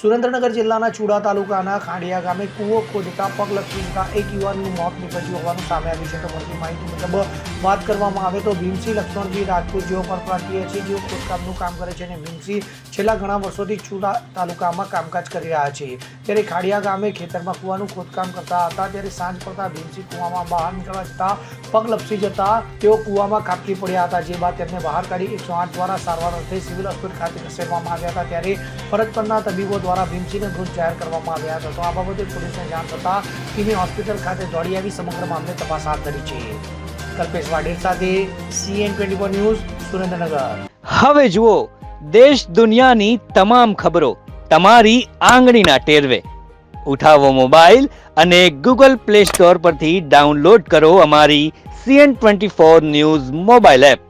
સુરેન્દ્રનગર જિલ્લાના ચુડા તાલુકાના ખાંડિયા ગામે કૂવો ખોદતા પગ લપસી એક યુવાનનું મોત નીપજ્યું હોવાનું સામે આવ્યું છે. તો મળતી માહિતી મુજબ વાત કરવામાં આવે તો ભીમસિંહ લક્ષ્મણજી રાજપૂત જેઓ પરપ્રાંતીય છે, જેઓ ખોદકામનું કામ કરે છે અને ભીમસિંહ છેલ્લા ઘણા વર્ષોથી ચુડા તાલુકામાં કામકાજ કરી રહ્યા છે. ત્યારે ખાડિયા ગામે ખેતરમાં કૂવાનું ખોદકામ કરતા હતા. ત્યારે સાંજ પડતા ભીમસિંહ કૂવામાં બહાર નીકળવા જતા પગ લપસી જતા તેઓ કૂવામાં ખાબકી પડ્યા હતા, જે બાદ તેમને બહાર કાઢી એકસો દ્વારા સારવાર અર્થે સિવિલ હોસ્પિટલ ખાતે ખસેડવામાં આવ્યા હતા. ત્યારે ફરજ પરના તબીબો દ્વારા ભીમસિંહને મૃત જાહેર કરવામાં આવ્યા હતા. તો આ બાબતે પોલીસને જાણ થતાં ટીમે હોસ્પિટલ ખાતે દોડી આવી સમગ્ર મામલે તપાસ હાથ ધરી છે. કલ્પેશ વાઢેર સાથે સીએન ટ્વેન્ટી ન્યૂઝ, સુરેન્દ્રનગર. હવે જુઓ, દેશ દુનિયાની તમામ ખબરો તમારી આંગળીના ટેરવે. ઉઠાવો મોબાઈલ અને ગૂગલ પ્લે સ્ટોર પરથી ડાઉનલોડ કરો અમારી C N twenty four news mobile app.